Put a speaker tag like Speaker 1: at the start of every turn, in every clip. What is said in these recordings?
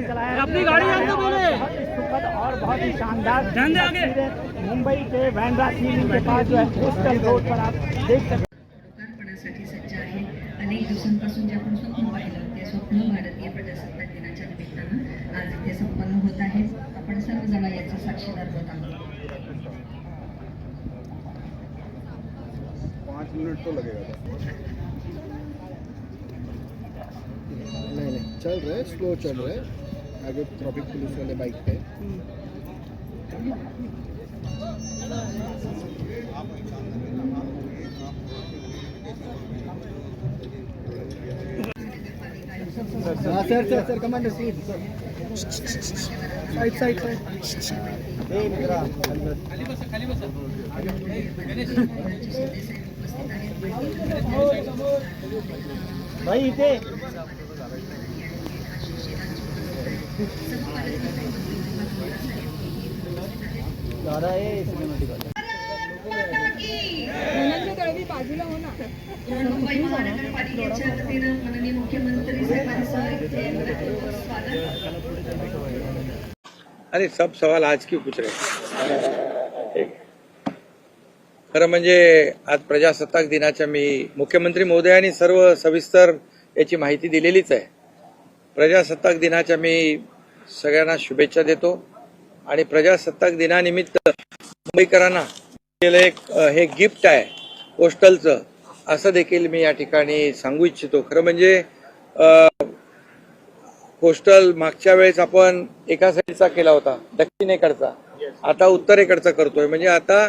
Speaker 1: अपनी गाड़ी
Speaker 2: और बहुत ही शानदार मुंबई के के पास जो है कोस्टल रोड पर आप देख सकते हैं।
Speaker 3: सज्ज आहे. अनेक दिवसांपासून जे आपण स्वप्न पाहिलं ते स्वप्न भारतीय प्रजासत्ताक दिनाच्या निमित्तानं आज इथे संपन्न होत आहे. आपण सर्वजण याचे साक्षीदार होत आहोत.
Speaker 4: पाँच मिनट तो लगेगा. नहीं नहीं चल रहे स्लो चल रहे. आगे ट्रैफिक पुलिस वाले बाइक पे। हाँ sir sir sir commander seat side side side ए मेरा खाली बस खाली बस गणेश
Speaker 2: भाई इथे। दादा ये
Speaker 3: मुंबई महानगरपालिकेच्या वतीनं माननीय मुख्यमंत्री साहेबांचं
Speaker 5: अरे सब सवाल आज क्यों पूछ रहे खरं म्हणजे आज प्रजासत्ताक दिनाच्या मी मुख्यमंत्री महोदयांनी सर्व सविस्तर याची माहिती दिलेलीच आहे. प्रजासत्ताक दिनाच्या मी सगळ्यांना शुभेच्छा देतो आणि प्रजासत्ताक दिनानिमित्त मुंबईकरांना एक हे गिफ्ट आहे पोस्टलचं असं देखील मी या ठिकाणी सांगू इच्छितो. खरं म्हणजे पोस्टल मागच्या वेळेस आपण एका साईडचा केला होता दक्षिणेकडचा. आता उत्तरेकडचा करतोय. म्हणजे आता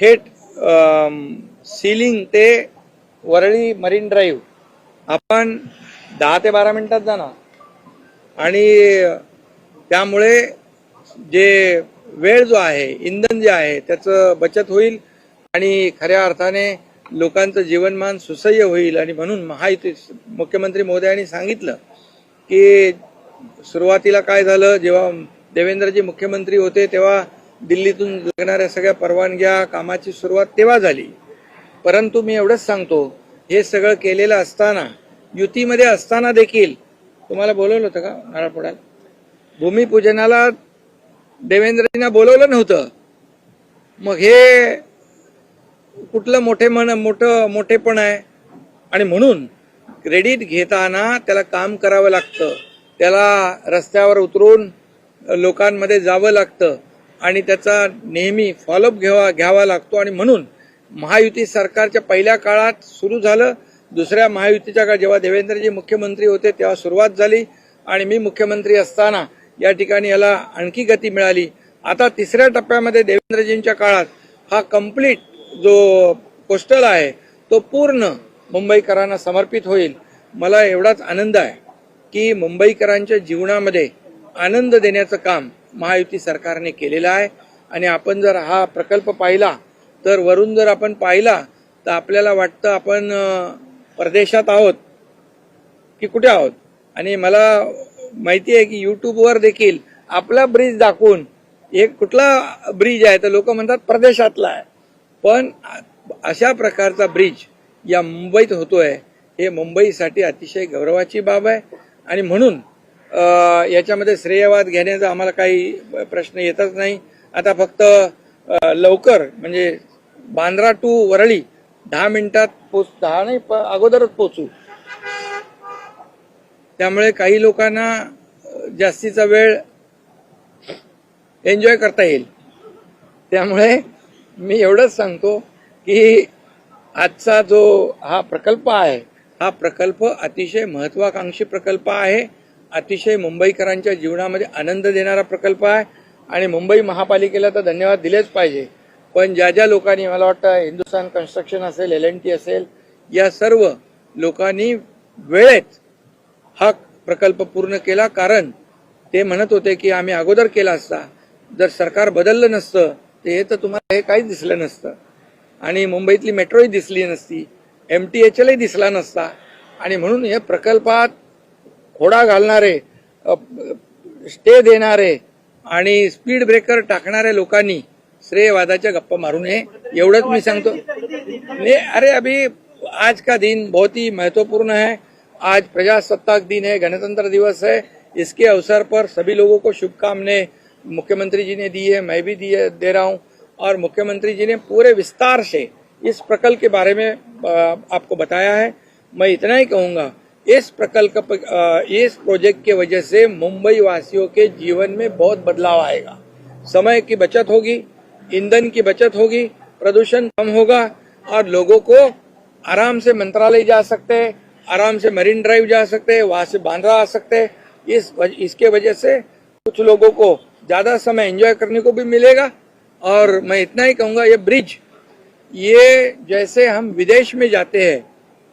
Speaker 5: थेट सीलिंग ते वरळी मरीन ड्राईव्ह आपण दहा ते बारा मिनिटात जाणार. आणि त्यामुळे जे वेळ जो आहे इंधन जे आहे त्याचं बचत होईल आणि खऱ्या अर्थाने लोकांचं जीवनमान सुसह्य होईल. आणि म्हणून महायुती मुख्यमंत्री मोदयांनी सांगितलं की सुरुवातीला काय झालं जेव्हा देवेंद्रजी मुख्यमंत्री होते तेव्हा दिल्लीतून लागणाऱ्या सगळ्या परवानग्या कामाची सुरुवात तेव्हा झाली. परंतु मी एवढंच सांगतो हे सगळं केलेलं असताना युतीमध्ये असताना देखील तुम्हाला बोलवलं होतं का नारळ फोडायला भूमिपूजनाला देवेंद्रजींना बोलवलं नव्हतं. मग हे कुठलं मोठे मन मोठं मोठेपण आहे. आणि म्हणून क्रेडिट घेताना त्याला काम करावं लागतं. त्याला रस्त्यावर उतरून लोकांमध्ये जावं लागतं. आणि त्याचा नेहमी फॉलोअप घ्यावा घ्यावा लागतो. आणि म्हणून महायुती सरकारच्या पहिल्या काळात सुरू झालं. दुसऱ्या महायुतीच्या काळ जेव्हा देवेंद्रजी मुख्यमंत्री होते तेव्हा सुरुवात झाली आणि मी मुख्यमंत्री असताना या ठिकाणी याला आणखी गती मिळाली. आता तिसऱ्या टप्प्यामध्ये देवेंद्रजींच्या काळात हा कंप्लीट जो पोस्टल आहे तो पूर्ण मुंबईकरांना समर्पित होईल. मला एवढाच आनंद आहे की मुंबईकरांच्या जीवनामध्ये आनंद देण्याचं काम महायुती सरकारने केलेलं आहे. आणि आपण जर हा प्रकल्प पाहिला तर वरून जर आपण पाहिला तर आपल्याला वाटतं आपण परदेशात आहोत की कुठे आहोत? आणि मला माहिती आहे की युट्यूबवर देखील आपला ब्रिज दाखवून एक कुठला ब्रिज आहे तर लोक म्हणतात प्रदेशातला आहे. पण अशा प्रकारचा ब्रिज या मुंबईत होतोय हे मुंबईसाठी अतिशय गौरवाची बाब आहे. आणि म्हणून याच्यामध्ये श्रेयवाद घेण्याचा आम्हाला काही प्रश्न येतच नाही. आता फक्त लवकर म्हणजे बांद्रा टू वरळी दहा मिनिटात पोच दहा नाही प- अगोदरच पोचू. त्यामुळे काही लोकांना जास्तीचा वेळ एन्जॉय करता येईल. त्यामुळे मी एवढंच सांगतो की आजचा जो हा प्रकल्प आहे हा प्रकल्प अतिशय महत्वाकांक्षी प्रकल्प आहे. अतिशय मुंबईकरांच्या जीवनामध्ये आनंद देणारा प्रकल्प आहे. आणि मुंबई महापालिकेला तर धन्यवाद दिलेच पाहिजे. पण ज्या ज्या लोकांनी मला वाटतं हिंदुस्थान कन्स्ट्रक्शन असेल एल एन टी असेल या सर्व लोकांनी वेळेत हा प्रकल्प पूर्ण केला. कारण ते म्हणत होते की आम्ही अगोदर केला असता. जर सरकार बदललं नसतं ते हे तर तुम्हाला हे काहीच दिसलं नसतं. आणि मुंबईतली मेट्रोही दिसली नसती. एम टी एच एलही दिसला नसता. आणि म्हणून या प्रकल्पात खोडा घालणारे स्टे देणारे आणि स्पीड ब्रेकर टाकणाऱ्या लोकांनी श्रेयवादाच्या गप्पा मारू नये, एवढंच मी सांगतो. अरे अभी आज का दिन बहुत ही महत्वपूर्ण है. आज प्रजासत्ताक दिन है, गणतंत्र दिवस है. इसके अवसर पर सभी लोगों को शुभकामनाएँ मुख्यमंत्री जी ने दी है, मैं भी दिए, दे रहा हूँ। और मुख्यमंत्री जी ने पूरे विस्तार से इस प्रकल्प के बारे में आपको बताया है। मैं इतना ही कहूँगा, इस प्रकल्प इस प्रोजेक्ट की वजह से मुंबई वासियों के जीवन में बहुत बदलाव आएगा। समय की बचत होगी ईंधन की बचत होगी, प्रदूषण कम होगा और लोगों को आराम से मंत्रालय जा सकते हैं आराम से मरीन ड्राइव जा सकते हैं वहाँ से बांद्रा आ सकते। हैं इस वज- इसके वजह से कुछ लोगों को ज़्यादा समय एंजॉय करने को भी मिलेगा और मैं इतना ही कहूँगा, ये ब्रिज ये जैसे हम विदेश में जाते हैं,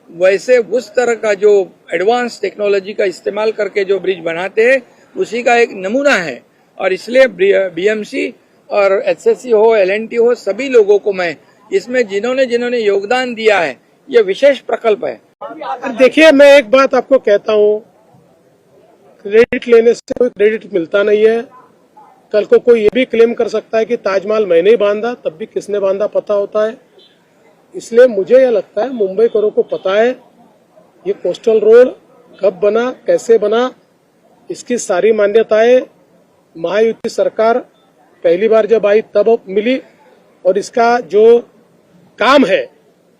Speaker 5: वैसे उस तरह का जो एडवांस टेक्नोलॉजी का इस्तेमाल करके जो ब्रिज बनाते हैं, उसी का एक नमूना है। और इसलिए बीएमसी और एचएससी हो एलएनटी हो, सभी लोगों को मैं इसमें जिन्होंने जिन्होंने योगदान दिया है, ये विशेष प्रकल्प है।
Speaker 6: देखिए, मैं एक बात आपको कहता हूँ। क्रेडिट लेने से कोई क्रेडिट मिलता नहीं है। कल को कोई ये भी क्लेम कर सकता है कि ताजमहल मैंने ही बांधा, तब भी किसने बांधा पता होता है। इसलिए मुझे यह लगता है, मुंबई करों को पता है, ये कोस्टल रोड कब बना, कैसे बना, इसकी सारी मान्यताएँ महायुति सरकार पहली बार जब आई, तब मिली और इसका जो काम है,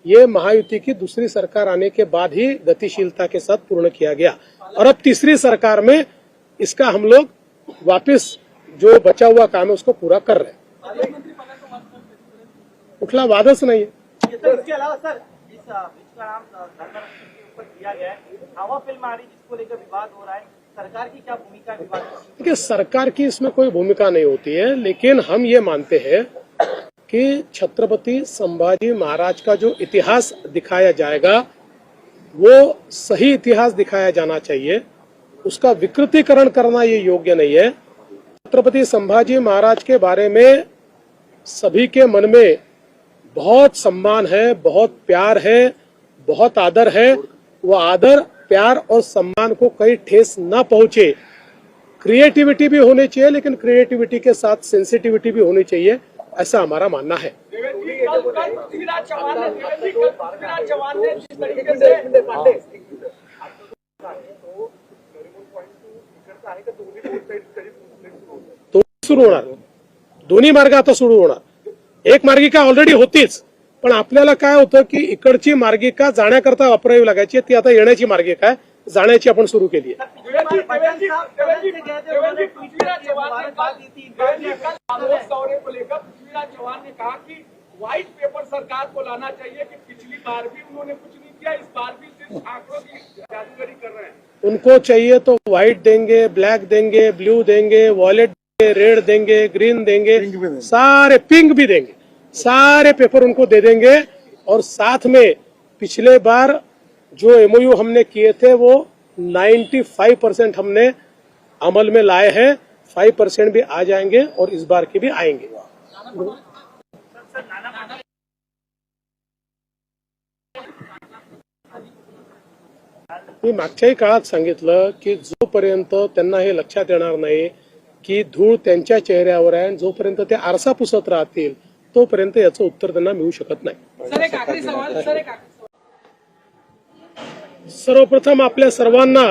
Speaker 6: ये महायुति की दूसरी सरकार आने के बाद ही गतिशीलता के साथ पूर्ण किया गया। और अब तीसरी सरकार में इसका हम लोग वापस जो बचा हुआ काम है, उसको पूरा कर रहे हैं। उठला वादच नहीं है।
Speaker 1: सरकार की क्या भूमिका
Speaker 6: देखिए, सरकार की इसमें कोई भूमिका नहीं होती है, लेकिन हम ये मानते हैं कि छत्रपति संभाजी महाराज का जो इतिहास दिखाया जाएगा, वो सही इतिहास दिखाया जाना चाहिए। उसका विकृतीकरण करना ये योग्य नहीं है। छत्रपति संभाजी महाराज के बारे में सभी के मन में बहुत सम्मान है, बहुत प्यार है, बहुत आदर है। वो आदर प्यार और सम्मान को कहीं ठेस न पहुँचे। क्रिएटिविटी भी होनी चाहिए, लेकिन क्रिएटिविटी के साथ सेंसिटिविटी भी होनी चाहिए, ऐसा हमारा मानना है। तो सुरू होणार. दोन्ही मार्ग आता सुरू होणार. एक मार्गिका ऑलरेडी होतीच. पण आपल्याला काय होतं की इकडची मार्गिका जाण्याकरता वापरावी लागायची ती आता येण्याची मार्गिका आहे जाण्याची आपण सुरू केली आहे.
Speaker 7: व्हाइट पेपर सरकार को लाना चाहिए कि पिछली बार भी उन्होंने कुछ नहीं किया इस बार भी सिर्फ़ आंकड़ों की जादूगरी कर रहे हैं
Speaker 6: उनको चाहिए तो व्हाइट देंगे ब्लैक देंगे ब्लू देंगे वॉलेट देंगे रेड देंगे ग्रीन देंगे सारे पिंक भी देंगे। सारे पेपर उनको दे देंगे और साथ में पिछले बार जो एमओयू हमने किए थे वो 95 परसेंट हमने अमल में लाए हैं। 5 परसेंट भी आ जाएँगे और इस बार के भी आएँगे। मी मागच्याही काळात सांगितलं की जोपर्यंत त्यांना हे लक्षात येणार नाही की धूळ त्यांच्या चेहऱ्यावर आहे जोपर्यंत ते आरसा पुसत राहतील तोपर्यंत याचं उत्तर त्यांना मिळू शकत नाही. सर्वप्रथम आपल्या सर्वांना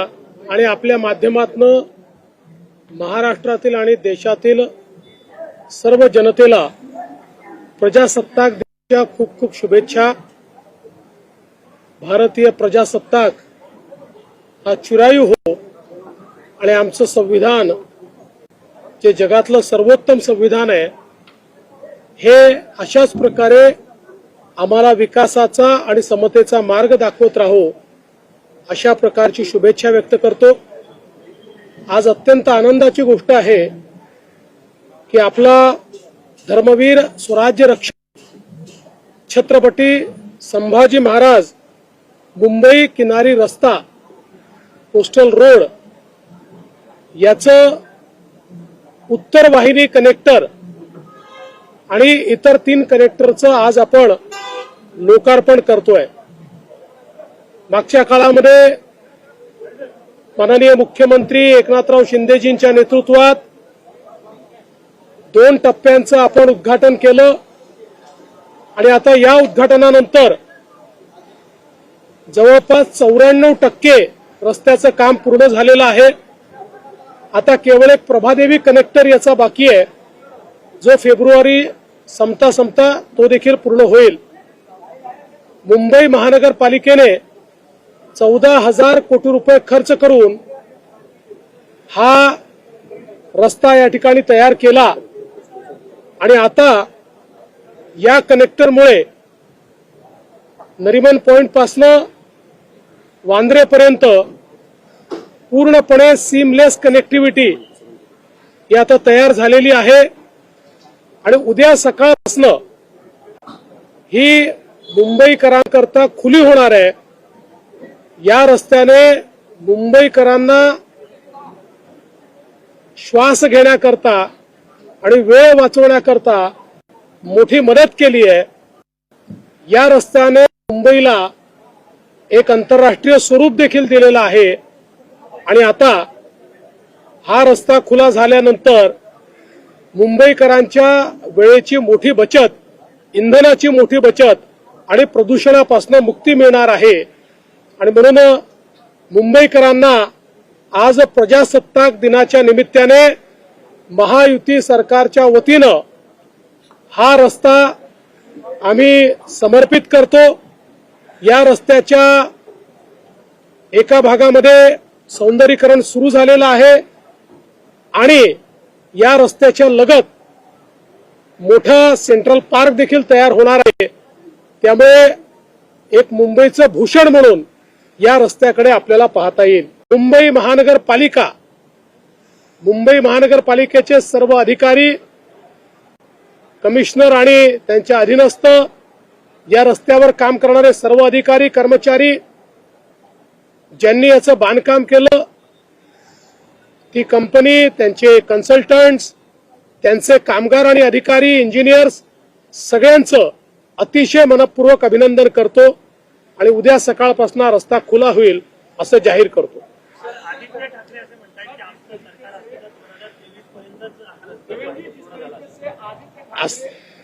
Speaker 6: आणि आपल्या माध्यमातनं महाराष्ट्रातील आणि देशातील सर्व जनतेला प्रजासत्ताक दिनाच्या खूप खूप शुभेच्छा. भारतीय प्रजासत्ताक हा चिरायू हो आणि आमचं संविधान जे जगातलं सर्वोत्तम संविधान आहे हे अशाच प्रकारे आम्हाला विकासाचा आणि समतेचा मार्ग दाखवत राहो अशा प्रकारची शुभेच्छा व्यक्त करतो. आज अत्यंत आनंदाची गोष्ट आहे की आपला धर्मवीर स्वराज्य रक्षक छत्रपती संभाजी महाराज मुंबई किनारी रस्ता कोस्टल रोड याचं उत्तर वाहिनी कनेक्टर आणि इतर तीन कनेक्टरचं आज आपण लोकार्पण करतोय. मागच्या काळामध्ये माननीय मुख्यमंत्री एकनाथराव शिंदेजींच्या नेतृत्वात दोन टप्प्यांचं आपण उद्घाटन केलं. आणि आता या उद्घाटनानंतर जवळपास चौऱ्याण्णव टक्के रस्त्याचं काम पूर्ण झालेलं आहे. आता केवळ एक प्रभादेवी कनेक्टर याचा बाकी आहे. जो फेब्रुवारी संपता संपता तो देखील पूर्ण होईल. मुंबई महानगरपालिकेने चौदा हजार कोटी रुपये खर्च करून हा रस्ता या ठिकाणी तयार केला. आणि आता या कनेक्टरमुळे नरिमन पॉइंट पासनं वांद्रेपर्यंत पूर्णपणे सीमलेस कनेक्टिव्हिटी ही आता तयार झालेली आहे. आणि उद्या सकाळपासनं ही मुंबईकरांकरता खुली होणार आहे. या रस्त्याने मुंबईकरांना श्वास घेण्याकरता आणि वेळ वाचवण्याकरता मोठी मदत केली आहे. या रस्त्याने मुंबईला एक आंतरराष्ट्रीय स्वरूप देखील दिलेलं आहे. आणि आता हा रस्ता खुला झाल्यानंतर मुंबईकरांच्या वेळेची मोठी बचत इंधनाची मोठी बचत आणि प्रदूषणापासून मुक्ती मिळणार आहे. आणि म्हणून मुंबईकरांना आज प्रजासत्ताक दिनाच्या निमित्ताने महायुती सरकारच्या वतीनं हा रस्ता आम्ही समर्पित करतो. या रस्त्याच्या एका भागामध्ये सौंदर्यीकरण सुरू झालेलं आहे. आणि या रस्त्याच्या लगत मोठा सेंट्रल पार्क देखील तयार होणार आहे. त्यामुळे एक मुंबईचं भूषण म्हणून या रस्त्याकडे आपल्याला पाहता येईल. मुंबई महानगरपालिका मुंबई महानगरपालिकेचे सर्व अधिकारी कमिशनर आणि त्यांच्या अधीनस्थ या रस्त्यावर काम करणारे सर्व अधिकारी कर्मचारी ज्यांनी याचं बांधकाम केलं ती कंपनी त्यांचे कन्सल्टंट्स त्यांचे कामगार आणि अधिकारी इंजिनियर्स सगळ्यांचं अतिशय मनपूर्वक अभिनंदन करतो आणि उद्या सकाळपासून रस्ता खुला होईल असं जाहीर करतो.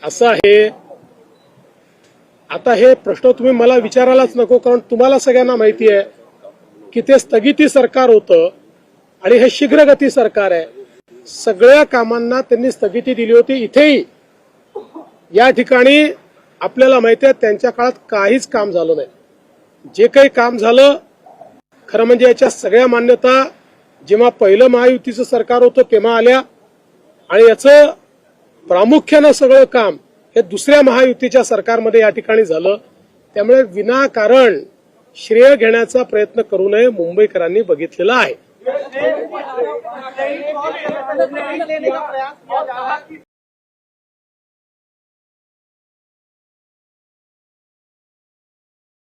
Speaker 1: असं
Speaker 6: आहे. आता हे प्रश्न तुम्ही मला विचारायलाच नको कारण तुम्हाला सगळ्यांना माहिती आहे की ते स्थगिती सरकार होतं. आणि हे शीघ्रगती सरकार आहे. सगळ्या कामांना त्यांनी स्थगिती दिली होती. इथेही या ठिकाणी आपल्याला माहिती आहे त्यांच्या काळात काहीच काम झालं नाही. जे काही काम झालं खरं म्हणजे याच्या सगळ्या मान्यता जेव्हा पहिलं महायुतीचं सरकार होतं तेव्हा आल्या. आणि याचं प्रामुख्यानं सगळं काम हे दुसऱ्या महायुतीच्या सरकारमध्ये या ठिकाणी झालं. त्यामुळे विनाकारण श्रेय घेण्याचा प्रयत्न करू नये मुंबईकरांनी बघितलेला आहे.
Speaker 1: प्रयास किया जा रहा है